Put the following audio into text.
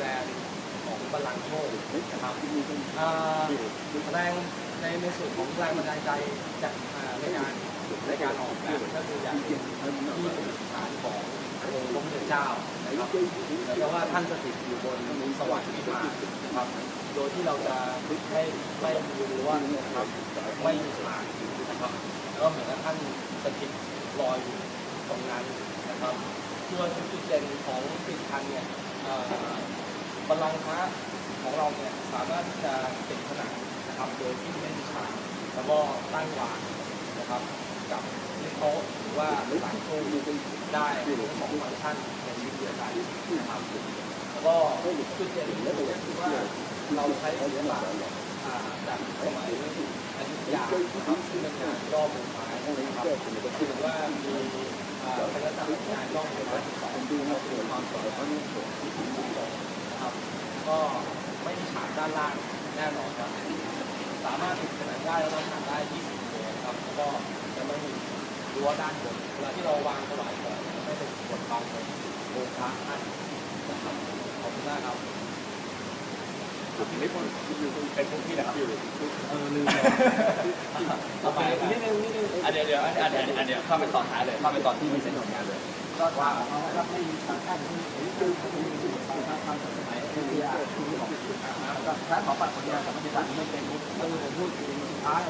แบรนด์ของบัลลังก์โชคนะครับอ่าแรงในในส่วนของแรงบันดาลใจจากอ่าในการในการออกแบบก็คืออยากเป็นที่เป็นฐานขององค์พระพุทธเจ้านะครับแล้วว่าท่านสถิตอยู่บนสวรรค์วิมานนะครับ โดยที่เราจะไม่ไม่รู้ว่านะครับไม่มีฐานนะครับแล้วก็เหมือนกับท่านสถิตลอยอยู่ตรงนั้นนะครับส่วนจุดเด่นของผลิตภัณฑ์เนี่ยเอ่อ บัลลังก์พระของเราเนี่ยสามารถที่จะติดผนังนะครับโดยที่ไม่มีฉากแล้วก็ตั้งวางนะครับกับโต๊ะหรือว่าหลังตู้ได้ทั้งสองฟังก์ชันในชีวิตเดียวกันนะครับแล้วก็จุดเด่นก็คือว่าเราใช้ศิลปะอ่าจากสมัยอยุธยานะครับซึ่งเป็นงานย่อมุมไม้นะครับถือว่ามีอ่าเป็นลักษณะของงานย่อมุมไม้ที่สองเราถือความสวยงามที่สูงนะครับ ก็ไม่มีฉากด้านล่างแน่นอนครับสามารถติดผนังได้แล้วน้ำหนักได้ 20กิโลครับแล้วก็จะไม่มีรั้วด้านบนเวลาที่เราวางถวายของจะไม่เป็นกดบังในองค์พระท่านนะครับขอบคุณมากครับไม่คนเป็นพวกพี่นะครับเออลืมเลยต่อไปนิดนึงนิดนึงอันเดียวเดี๋ยวอันเดียวอันเดียวอันเดียวเข้าไปต่อท้ายเลยเข้าไปต่อที่มีเส้นของงานเลยก็ว่าเขาครับไม่มีฉากกั้นที่คือทางสมัยเอเชีย ที่ของก็ร้านของปัตตานกับปฏิบัติไม่เป็นต้องพูดถึงสุดท้าย